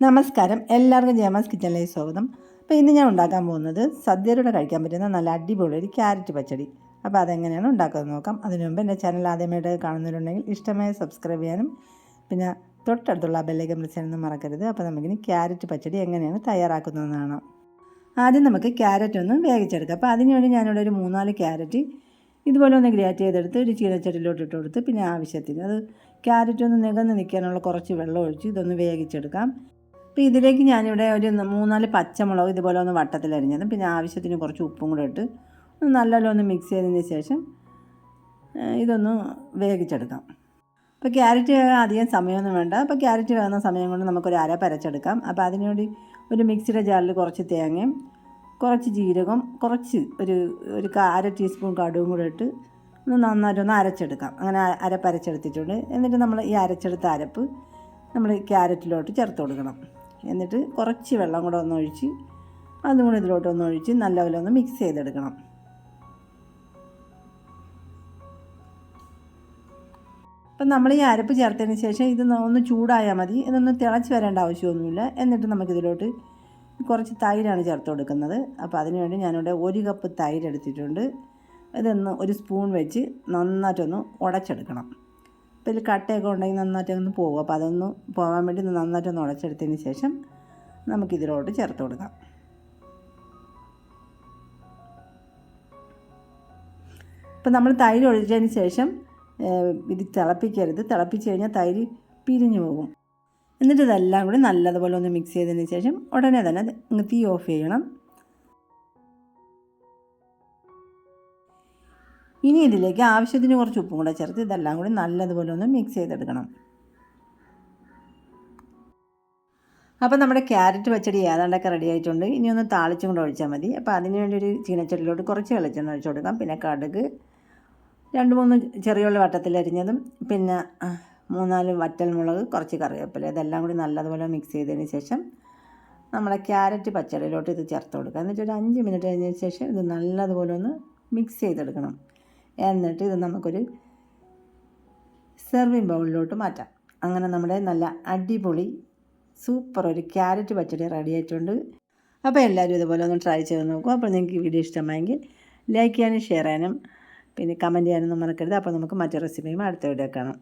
നമസ്കാരം. എല്ലാവർക്കും ജയമസ് കിച്ചണിലേക്ക് സ്വാഗതം. അപ്പോൾ ഇന്ന് ഞാൻ ഉണ്ടാക്കാൻ പോകുന്നത് സദ്യയുടെ കഴിക്കാൻ പറ്റുന്ന നല്ല അടിപൊളി ഒരു ക്യാരറ്റ് പച്ചടി. അപ്പോൾ അതെങ്ങനെയാണ് ഉണ്ടാക്കുന്നത് നോക്കാം. അതിനു മുമ്പ് എന്റെ ചാനൽ ആദ്യമായിട്ട് കാണുന്നവരുണ്ടെങ്കിൽ ഇഷ്ടമായി സബ്സ്ക്രൈബ് ചെയ്യാനും പിന്നെ തൊട്ടടുത്തുള്ള ബെല്ലേക്ക് പ്രസ് ചെയ്യാനൊന്നും മറക്കരുത്. അപ്പോൾ നമുക്കിനി ക്യാരറ്റ് പച്ചടി എങ്ങനെയാണ് തയ്യാറാക്കുന്നതെന്നാണ്. ആദ്യം നമുക്ക് ക്യാരറ്റ് ഒന്ന് വേവിച്ചെടുക്കാം. അപ്പോൾ അതിനുവേണ്ടി ഞാനിവിടെ ഒരു മൂന്നാൽ ക്യാരറ്റ് ഇതുപോലെ ഒന്ന് ഗ്രാറ്റ് ചെയ്തെടുത്ത് ഒരു ചീനച്ചട്ടിലോട്ട് ഇട്ട് കൊടുത്ത് പിന്നെ ആവശ്യത്തിന് അത് ക്യാരറ്റ് ഒന്ന് നികന്ന് നിൽക്കാനുള്ള കുറച്ച് വെള്ളം ഒഴിച്ച് ഇതൊന്ന് വേവിച്ചെടുക്കാം. അപ്പോൾ ഇതിലേക്ക് ഞാനിവിടെ ഒരു മൂന്നാൽ പച്ചമുളക് ഇതുപോലെ ഒന്ന് വട്ടത്തിൽ അരിഞ്ഞത്. പിന്നെ ആവശ്യത്തിന് കുറച്ച് ഉപ്പും കൂടെ ഇട്ട് ഒന്ന് നല്ലോണം ഒന്ന് മിക്സ് ചെയ്തതിന് ശേഷം ഇതൊന്ന് വേവിച്ചെടുക്കാം. അപ്പോൾ ക്യാരറ്റ് അധികം സമയമൊന്നും വേണ്ട. അപ്പോൾ ക്യാരറ്റ് വേകുന്ന സമയം കൊണ്ട് നമുക്കൊരു അര പരച്ചെടുക്കാം. അപ്പോൾ അതിനുവേണ്ടി ഒരു മിക്സിയുടെ ജാറിൽ കുറച്ച് തേങ്ങയും കുറച്ച് ജീരകം കുറച്ച് ഒരു ഒരു അര ടീസ്പൂൺ കടുവും കൂടെ ഇട്ട് ഒന്ന് നന്നായിട്ടൊന്ന് അരച്ചെടുക്കാം. അങ്ങനെ അരപ്പരച്ചെടുത്തിട്ടുണ്ട് എന്നിട്ട് നമ്മൾ ഈ അരച്ചെടുത്ത അരപ്പ് നമ്മൾ ക്യാരറ്റിലോട്ട് ചേർത്ത് കൊടുക്കണം. എന്നിട്ട് കുറച്ച് വെള്ളം കൂടെ ഒന്ന് ഒഴിച്ച് അതും കൂടെ ഇതിലോട്ട് ഒന്ന് ഒഴിച്ച് നല്ലപോലെ ഒന്ന് മിക്സ് ചെയ്തെടുക്കണം. അപ്പം നമ്മൾ ഈ അരപ്പ് ചേർത്തതിന് ശേഷം ഇത് ഒന്ന് ചൂടായാൽ മതി. ഇതൊന്ന് തിളച്ച് വരേണ്ട ആവശ്യമൊന്നുമില്ല. എന്നിട്ട് നമുക്കിതിലോട്ട് കുറച്ച് തൈരാണ് ചേർത്ത് കൊടുക്കുന്നത്. അപ്പോൾ അതിനുവേണ്ടി ഞാനിവിടെ ഒരു കപ്പ് തൈര് എടുത്തിട്ടുണ്ട്. ഇതൊന്ന് ഒരു സ്പൂൺ വെച്ച് നന്നായിട്ടൊന്ന് ഉടച്ചെടുക്കണം. അപ്പോൾ കട്ടയൊക്കെ ഉണ്ടെങ്കിൽ നന്നായിട്ടൊന്ന് പോകും. അപ്പോൾ അതൊന്ന് പോകാൻ വേണ്ടി ഒന്ന് നന്നായിട്ടൊന്ന് ഉടച്ചെടുത്തതിന് ശേഷം നമുക്കിതിലോട്ട് ചേർത്ത് കൊടുക്കാം. ഇപ്പം നമ്മൾ തൈര് ഒഴിച്ചതിന് ശേഷം ഇത് തിളപ്പിക്കരുത്. തിളപ്പിച്ച് കഴിഞ്ഞാൽ തൈര് പിരിഞ്ഞു പോകും. എന്നിട്ട് ഇതെല്ലാം കൂടി നല്ലതുപോലെ ഒന്ന് മിക്സ് ചെയ്തതിന് ശേഷം ഉടനെ തന്നെ തീ ഓഫ് ചെയ്യണം. ഇനി ഇതിലേക്ക് ആവശ്യത്തിന് കുറച്ച് ഉപ്പും കൂടെ ചേർത്ത് ഇതെല്ലാം കൂടി നല്ലതുപോലെ ഒന്ന് മിക്സ് ചെയ്തെടുക്കണം. അപ്പോൾ നമ്മുടെ ക്യാരറ്റ് പച്ചടി ഏതാണ്ടൊക്കെ റെഡി ആയിട്ടുണ്ട്. ഇനി ഒന്ന് താളിച്ചും കൂടെ ഒഴിച്ചാൽ മതി. അപ്പോൾ അതിന് വേണ്ടി ഒരു ചീനച്ചട്ടിലോട്ട് കുറച്ച് വെളിച്ചെണ്ണ ഒഴിച്ചു കൊടുക്കാം. പിന്നെ കടുക് രണ്ട് മൂന്ന് ചെറിയുള്ള വട്ടത്തിലരിഞ്ഞതും പിന്നെ മൂന്നാൽ വറ്റൽമുളക് കുറച്ച് കറിവേപ്പില. ഇതെല്ലാം കൂടി നല്ലതുപോലെ മിക്സ് ചെയ്തതിന് ശേഷം നമ്മുടെ ക്യാരറ്റ് പച്ചടിയിലോട്ട് ഇത് ചേർത്ത് കൊടുക്കുക. എന്നിട്ട് ഒരു അഞ്ച് മിനിറ്റ് കഴിഞ്ഞതിന് ശേഷം ഇത് നല്ലതുപോലെ ഒന്ന് മിക്സ് ചെയ്തെടുക്കണം. എന്നിട്ട് ഇത് നമുക്കൊരു സെർവിങ് ബൗളിലോട്ട് മാറ്റാം. അങ്ങനെ നമ്മുടെ നല്ല അടിപൊളി സൂപ്പർ ഒരു ക്യാരറ്റ് പച്ചടി റെഡി ആയിട്ടുണ്ട്. അപ്പോൾ എല്ലാവരും ഇതുപോലെ ഒന്ന് ട്രൈ ചെയ്ത് നോക്കും. അപ്പോൾ നിങ്ങൾക്ക് വീഡിയോ ഇഷ്ടമായെങ്കിൽ ലൈക്ക് ചെയ്യാനും ഷെയർ ചെയ്യാനും പിന്നെ കമന്റ് ചെയ്യാനൊന്നും മറക്കരുത്. അപ്പോൾ നമുക്ക് മറ്റു റെസിപ്പിയും അടുത്ത വീഡിയോ കാണാം.